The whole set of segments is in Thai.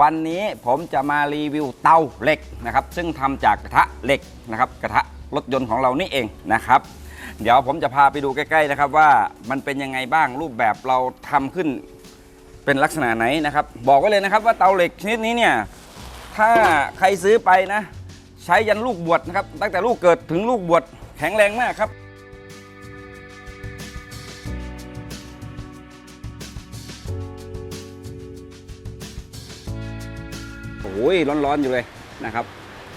วันนี้ผมจะมารีวิวเตาเหล็กนะครับ ซึ่งทำจากกระทะเหล็กนะครับ กระทะรถยนต์ของเรานี่เองนะครับ เดี๋ยวผมจะพาไปดูใกล้ ๆ นะครับ ว่ามันเป็นยังไงบ้างรูปแบบเราทำขึ้นเป็นลักษณะไหนนะครับ บอกไว้เลยนะครับว่าเตาเหล็กชนิดนี้เนี่ยถ้าใครซื้อไปนะ ใช้ยันลูกบวชนะครับ ตั้งแต่ลูกเกิดถึงลูกบวชแข็งแรงมากครับ อ้ยร้อนๆอยู่เลยนะครับ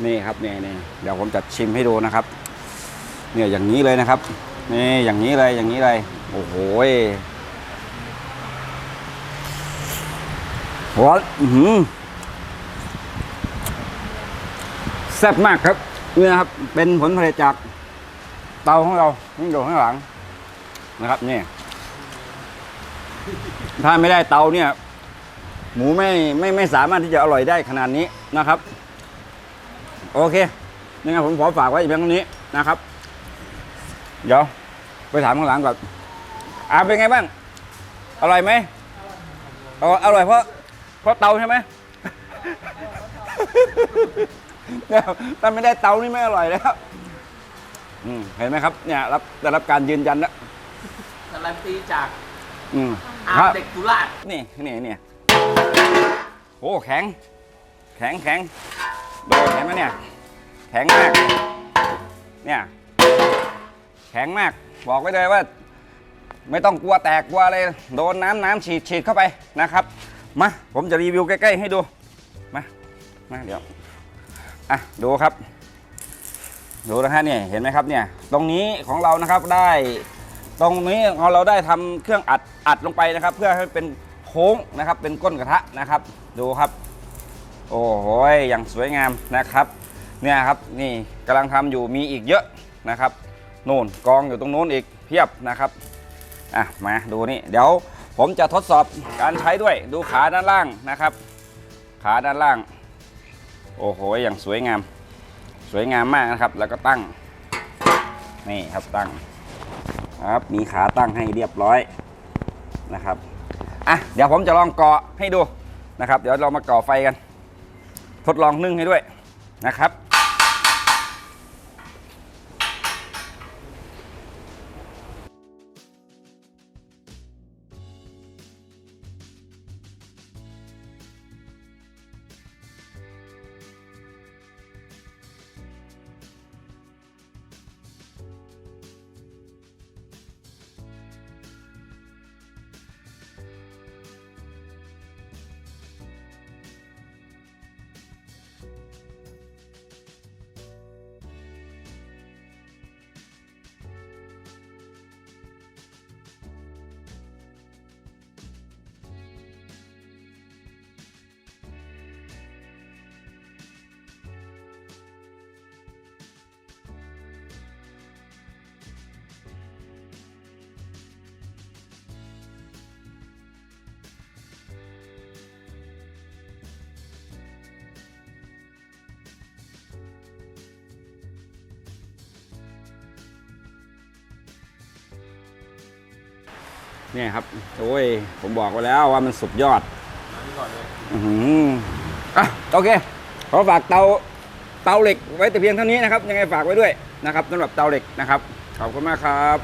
นี่ครับนี่นี่เดี๋ยวผมจะชิมให้ดูนะครับ เนี่ยอย่างนี้เลยนะครับ นี่อย่างนี้เลยอย่างนี้เลยโอ้โหร้อนอื้อหือแซ่บมากครับนี่นะครับ เป็นผลผลิตจากเตาของเราที่อยู่ข้างหลังนะครับนี่ถ้าไม่ได้เตาเนี่ย หมูไม่ไม่ไม่สามารถที่จะอร่อยได้ขนาดนี้นะครับ โอเคยังไงผมขอฝากไว้เพียงเท่านี้นะครับ เดี๋ยวไปถามข้างหลังก่อนอาเป็นไงบ้าง อร่อยไหมอ๋ออร่อยเพราะเพราะเตาใช่ไหมเนี่ยถ้าไม่ได้เตานี่ไม่อร่อยแล้วอืมเห็นไหมครับ เนี่ย รับได้รับการยืนยันแล้วการันตีจากอืมอาครับเด็กสุราษฎร์นี่นี่นี่ โอ้แข็ง แข็งแข็งดูเห็นไหมเนี่ย แข็งมาก เนี่ย แข็งมาก บอกไว้เลยว่า ไม่ต้องกลัวแตกกลัวอะไร โดนน้ำน้ำฉีดฉีดเข้าไปนะครับ มา ผมจะรีวิวใกล้ ๆ ให้ดู มา มาเดี๋ยว อะ ดูครับ ดูนะฮะเนี่ย เห็นไหมครับเนี่ย ตรงนี้ของเรานะครับได้ตรงนี้ของเราได้ทำเครื่องอัดอัดลงไปนะครับ เพื่อให้เป็น ค้งนะครับเป็นก้นกระทะนะครับ ดูครับ โอ้โหอย่างสวยงามนะครับเนี่ยครับนี่กำลังทำอยู่มีอีกเยอะนะครับนู่นกองอยู่ตรงนู้นอีกเพียบนะครับอะมาดูนี่เดี๋ยวผมจะทดสอบการใช้ด้วยดูขาด้านล่างนะครับ ขาด้านล่าง โอ้โหอย่างสวยงาม สวยงามมากนะครับ แล้วก็ตั้งนี่ครับตั้งครับมีขาตั้งให้เรียบร้อยนะครับ อะเดี๋ยวผมจะลองก่อให้ดูนะครับ เดี๋ยวเรามาก่อไฟกัน ทดลองนึ่งให้ด้วยนะครับ เนี่ยครับ โอ้ย ผมบอกไว้แล้วว่ามันสุดยอดอืออะโอเค ขอฝากเตาเตาเหล็กไว้แต่เพียงเท่านี้นะครับ ยังไงฝากไว้ด้วยนะครับสำหรับเตาเหล็กนะครับ ขอบคุณมากครับ